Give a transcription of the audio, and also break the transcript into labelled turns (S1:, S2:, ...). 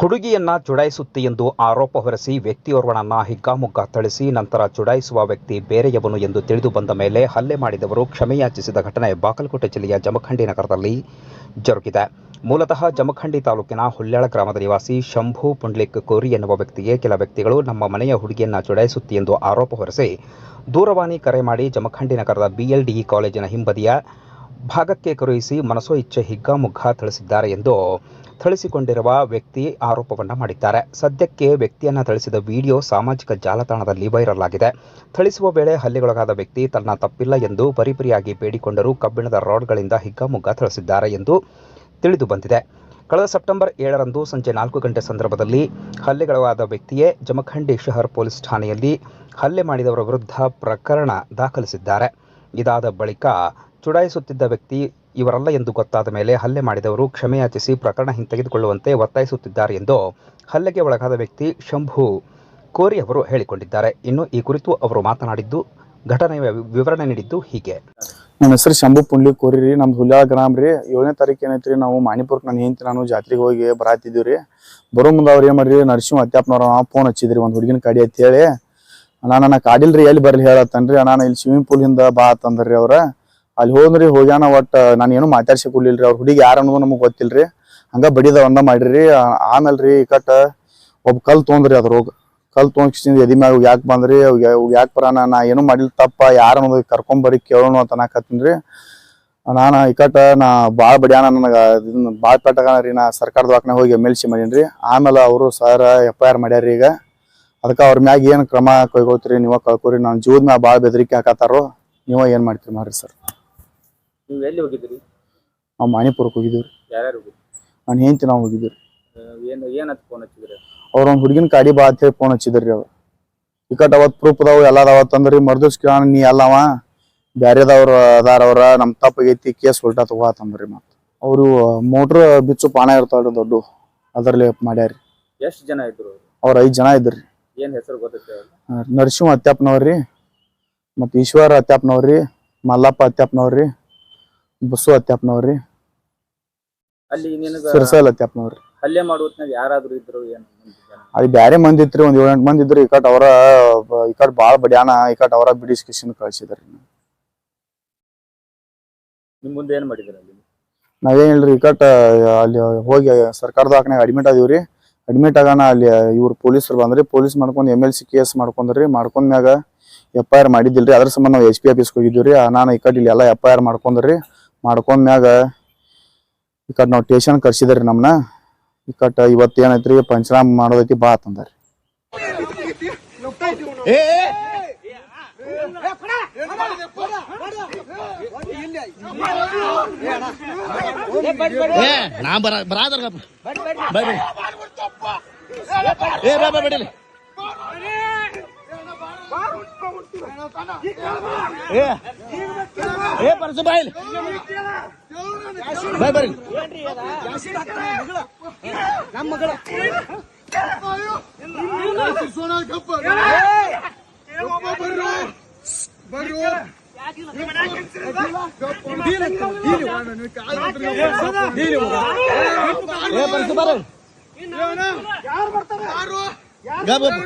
S1: ಹುಡುಗಿಯನ್ನ ಚುಡಾಯಿಸುತ್ತೆ ಎಂದು ಆರೋಪ ಹೊರಿಸಿ ವ್ಯಕ್ತಿಯೋರ್ವನನ್ನ ಹಿಗ್ಗಾಮುಗ್ಗ ಥಳಿಸಿ ನಂತರ ಚುಡಾಯಿಸುವ ವ್ಯಕ್ತಿ ಬೇರೆಯವನು ಎಂದು ತಿಳಿದು ಬಂದ ಮೇಲೆ ಹಲ್ಲೆ ಮಾಡಿದವರು ಕ್ಷಮೆಯಾಚಿಸಿದ ಘಟನೆ ಬಾಗಲಕೋಟೆ ಜಿಲ್ಲೆಯ ಜಮಖಂಡಿ ನಗರದಲ್ಲಿ ಜರುಗಿದೆ. ಮೂಲತಃ ಜಮಖಂಡಿ ತಾಲೂಕಿನ ಹುಲ್ಯಾಳ ಗ್ರಾಮದ ನಿವಾಸಿ ಶಂಭು ಪುಂಡ್ಲಿಕ್ ಕೋರಿ ಎನ್ನುವ ವ್ಯಕ್ತಿಗೆ ಕೆಲ ವ್ಯಕ್ತಿಗಳು ನಮ್ಮ ಮನೆಯ ಹುಡುಗಿಯನ್ನ ಚುಡಾಯಿಸುತ್ತಿ ಎಂದು ಆರೋಪ ಹೊರಿಸಿ ದೂರವಾಣಿ ಕರೆ ಮಾಡಿ ಜಮಖಂಡಿ ನಗರದ ಬಿಎಲ್ಡಿಇ ಕಾಲೇಜಿನ ಹಿಂಬದಿಯ ಭಾಗಕ್ಕೆ ಕರೆಯಿಸಿ ಮನಸೋ ಇಚ್ಛೆ ಹಿಗ್ಗಾಮುಗ್ಗಾ ಥಳಿಸಿದ್ದಾರೆ ಎಂದು ಥಳಿಸಿಕೊಂಡಿರುವ ವ್ಯಕ್ತಿ ಆರೋಪವನ್ನ ಮಾಡಿದ್ದಾರೆ. ಸದ್ಯಕ್ಕೆ ವ್ಯಕ್ತಿಯನ್ನ ಥಳಿಸಿದ ವಿಡಿಯೋ ಸಾಮಾಜಿಕ ಜಾಲತಾಣದಲ್ಲಿ ವೈರಲ್ ಆಗಿದೆ. ಥಳಿಸುವ ವೇಳೆ ಹಲ್ಲೆಗೊಳಗಾದ ವ್ಯಕ್ತಿ ತನ್ನ ತಪ್ಪಿಲ್ಲ ಎಂದು ಪರಿಪರಿಯಾಗಿ ಬೇಡಿಕೊಂಡರೂ ಕಬ್ಬಿಣದ ರಾಡ್ಗಳಿಂದ ಹಿಗ್ಗಾಮುಗ್ಗ ಥಳಿಸಿದ್ದಾರೆ ಎಂದು ತಿಳಿದು ಬಂದಿದೆ. ಕಳೆದ ಸೆಪ್ಟೆಂಬರ್ ಏಳರಂದು ಸಂಜೆ ನಾಲ್ಕು ಗಂಟೆ ಸಂದರ್ಭದಲ್ಲಿ ಹಲ್ಲೆಗೊಳಗಾದ ವ್ಯಕ್ತಿಯೇ ಜಮಖಂಡಿ ಶಹರ್ ಪೊಲೀಸ್ ಠಾಣೆಯಲ್ಲಿ ಹಲ್ಲೆ ಮಾಡಿದವರ ವಿರುದ್ಧ ಪ್ರಕರಣ ದಾಖಲಿಸಿದ್ದಾರೆ. ಇದಾದ ಬಳಿಕ ಚುಡಾಯಿಸುತ್ತಿದ್ದ ವ್ಯಕ್ತಿ ಇವರಲ್ಲ ಎಂದು ಗೊತ್ತಾದ ಮೇಲೆ ಹಲ್ಲೆ ಮಾಡಿದವರು ಕ್ಷಮೆಯಾಚಿಸಿ ಪ್ರಕರಣ ಹಿಂತೆಗೆದುಕೊಳ್ಳುವಂತೆ ಒತ್ತಾಯಿಸುತ್ತಿದ್ದಾರೆ ಎಂದು ಹಲ್ಲೆಗೆ ಒಳಗಾದ ವ್ಯಕ್ತಿ ಶಂಭು ಕೋರಿ ಅವರು ಹೇಳಿಕೊಂಡಿದ್ದಾರೆ. ಇನ್ನು ಈ ಕುರಿತು ಅವರು ಮಾತನಾಡಿದ್ದು, ಘಟನೆ ವಿವರಣೆ ನೀಡಿದ್ದು ಹೀಗೆ.
S2: ನನ್ನ ಹೆಸರು ಶಂಭು ಪುಂಡ್ಲಿ ಕೋರಿ ರೀ. ನಮ್ದು ಹುಲ್ಯಾಳ ಗ್ರಾಮ ರೀ. ಏಳನೇ ತಾರೀಕು ಏನೈತ್ರಿ? ನಾವು ಮಾಣಿಪುರಕ್ಕೆ ನಾನು ಹೆಂಡತಿ ನಾನು ಜಾತ್ರೆಗೆ ಹೋಗಿ ಬರಾತಿದ್ದೀವಿ ರೀ. ಬರೋ ಮುಂದೆ ಅವ್ರು ಏನು ಮಾಡ್ರಿ? ನರಸಿಂಹ ಅತ್ಯಾಪ್ನವ್ರು ಫೋನ್ ಹಚ್ಚಿದ್ರಿ, ಒಂದು ಹುಡುಗಿನ ಕಾಡಿ ಅಂತ ಹೇಳಿ. ನಾನು ನನ್ನ ಕಾಡಿಲ್ರಿ, ಎಲ್ಲಿ ಬರಲಿ ಹೇಳತ್ತನ್ರಿ. ನಾನು ಇಲ್ಲಿ ಸ್ವಿಮ್ಮಿಂಗ್ ಪೂಲಿಂದ ಬಾ ಅಂತಂದ್ರಿ ಅವ್ರ. ಅಲ್ಲಿ ಹೋದ್ರಿ, ಹೋಗ್ಯಾನ, ಒಟ್ಟ ನಾನು ಏನು ಮಾತಾಡ್ಸಿ ಕೊಡ್ಲಿಲ್ರಿ ಅವ್ರ ಹುಡುಗಿ ಯಾರು ಅನ್ನೋದು ನಮಗೆ ಗೊತ್ತಿಲ್ರಿ. ಹಂಗ ಬಡಿದ ಒಂದ ಮಾಡಿರಿ. ಆಮೇಲೆ ರೀ ಕಟ್ ಒಬ್ಬ ಕಲ್ ತೊಗೊಂಡ್ರಿ ಅದ್ರ ಹೋಗಿ. ಕಲ್ ತೊಗೊಂಡ್ ಎದಿ ಮ್ಯಾಗ ಯಾಕೆ ಬಂದ್ರಿ? ಯಾಕೆ ಬರ ನಾ ಏನು ಮಾಡಿಲ್ಲ ತಪ್ಪ, ಯಾರು ಅನ್ನೋದು ಕರ್ಕೊಂಬರಿ ಕೇಳೋಣ ಅಂತ ಅನ್ನಕತ್ತೀನ್ರಿ ನಾನು ಇಕಟ್ಟ ನಾ ಭಾಳ ಬಡಿಯಾನ ನನಗೆ. ಇದನ್ನ ಭಾಳ ಪೆಟ್ಟಾಗ ರೀ. ನಾ ಸರ್ಕಾರದ ವಾಕ್ನ ಹೋಗಿ ಎಂ ಎಲ್ ಸಿ ಮಾಡೀನಿ ಆಮೇಲೆ ಅವರು ಸರ್, ಎಫ್ ಐ ಆರ್ ಮಾಡ್ಯಾರ ಈಗ. ಅದಕ್ಕೆ ಅವ್ರ ಮ್ಯಾಗ ಏನು ಕ್ರಮ ಕೈಗೊಳ್ತೀರಿ, ನೀವ ಕಳ್ಕೊರಿ. ನಾನು ಜೀವದ ಮ್ಯಾಗ ಭಾಳ ಬೆದರಿಕೆ ಹಾಕತ್ತಾರೋ, ನೀವ ಏನು ಮಾಡ್ತೀರಿ ಮಾಡ್ರಿ ಸರ್?
S3: ನೀವು ಎಲ್ಲಿ ಹೋಗಿದ್ರಿ
S2: ನಾವು ಮಾಣಿಪುರಕ್ಕೆ ಹೋಗಿದ್ದೀವಿ ರೀ.
S3: ಯಾರ್ಯಾರು ಹೋಗಿದ್ರಿ?
S2: ನಾನು ಹೆಂಡ್ತಿ ನಾವು ಹೋಗಿದ್ದೀವಿ ರೀ.
S3: ಏನು ಏನಂತ ಫೋನ್ ಹಚ್ಚಿದ್ರಿ?
S2: ಅವ್ರ ಒಂದು ಹುಡುಗಿನ ಕಾಡಿ ಬಾ ಅಂತ ಹೇಳಿ ಫೋನ್ ಹಚ್ಚಿದ್ರಿ ಅವ್ರು. ಇಕಟ್ ಅವತ್ ಪ್ರೂಫ್ ಅದಾವ ಎಲ್ಲ ಅದಾವ ತಂದ್ರಿ ಮರ್ದಿವ್ಸ ಕೇಳೋಣ ನೀ ಅಲ್ಲವ ಬ್ಯಾರೆದವ್ರು ಅದಾರ ಅವ್ರ ನಮ್ ತಪ್ಪಾಗೈತಿ ಕೇಸ್ ಉಲ್ಟಾ ತಗೋತಂದ್ರಿ ಮತ್ತೆ ಅವರು ಮೋಟ್ರ್ ಬಿಚ್ಚು ಪಾಣ ಇರ್ತಾವ್ರಿ ದೊಡ್ಡ ಅದರಲ್ಲಿ ಮಾಡ್ಯಾರಿ.
S3: ಎಷ್ಟು ಜನ ಇದ್ರು
S2: ಅವ್ರ? ಐದ್ ಜನ ಇದ್ರಿ
S3: ಏನ್ ಹೆಸರು ಗೊತ್ತೈತೆ
S2: ನರಸಿಂಹ ಅತ್ಯಾಪ್ನವ್ರಿ ಮತ್ತ ಈಶ್ವರ ಅತ್ಯಾಪ್ನವ್ರಿ ಮಲ್ಲಪ್ಪ ಅತ್ಯಾಪ್ನವ್ರಿ ಬಸ್ಸು ಅತ್ಯಾಪ್ನವ್ರಿ.
S3: ಅಲ್ಲಿ ನಿನಗ
S2: ಸಿರ್ಸಲ್ ಅತ್ಯಾಪ್ನವ್ರಿ.
S3: ಹಲ್ಲೆ ಮಾಡುವತ್ನಾಗ ಯಾರಾದ್ರೂ ಇದ್ರು ಏನು?
S2: ಅಲ್ಲಿ ಬ್ಯಾರೆ ಮಂದಿ ಇತ್ರಿ ಒಂದ್ ಏಳೆಂಟು ಮಂದಿ ಇದ್ರಿ ಇಕಟ್ ಅವರ ಇಕಟ್ ಬಾಳ ಬಡ್ಯಾನ ಇಕಟ್ ಅವರ ಬಿಡಿಸ್ಕಿಸಿನ್ ಕಳ್ಸಿದ್ರಿ.
S3: ನಿಮ್ ಮುಂದೆ ಏನ್ ಮಾಡಿದ್ರಿ ಅಲ್ಲಿ?
S2: ನಾವೇನ್ ಹೇಳ್ರಿ ಇಕಟ್ ಅಲ್ಲಿ ಹೋಗಿ ಸರ್ಕಾರ ಹಾಕನಾಗ ಅಡ್ಮಿಟ್ ಆದಿವ್ರಿ. ಅಡ್ಮಿಟ್ ಆಗಾನ ಅಲ್ಲಿ ಇವ್ರು ಪೊಲೀಸರು ಬಂದ್ರಿ ಪೊಲೀಸ್ ಮಾಡ್ಕೊಂಡು ಎಂ ಎಲ್ ಸಿ ಕೇಸ್ ಮಾಡ್ಕೊಂಡ್ರಿ ಮಾಡ್ಕೊಂಡ್ಮ್ಯಾಗ ಎಫ್ ಐ ಆರ್ ಮಾಡಿದ್ದಿಲ್ರಿ. ಅದ್ರ ಸಂಬಂಧ ನಾವು ಎಚ್ ಪಿ ಆಫೀಸ್ಗೆ ಹೋಗಿದ್ದೀವ್ರಿ. ನಾನು ಈಕಟ್ ಇಲ್ಲಿ ಎಲ್ಲ ಎಫ್ ಐ ಆರ್ ಮಾಡ್ಕೊಂಡ್ರಿ. ಮಾಡ್ಕೊಂಡ್ಮ್ಯಾಗ ಕಟ್ ನಾವು ಟೇಷನ್ ಕರ್ಸಿದ್ರಿ ಈ ಕಟ್ ಇವತ್ತು ಏನೈತ್ರಿ ಪಂಚನಾಮ ಮಾಡೋದೈತಿ ಬಾ ಅಂತಂದಾರಿ.
S4: ಏ ಏ ಪರಸು ಬಾಯ್ಲಿ ಬಾಯ್ ಬರ್ರಿ ಏ ಪರಸು ಬರ್ರಿ. ಗಾ ಬರ್ರಿ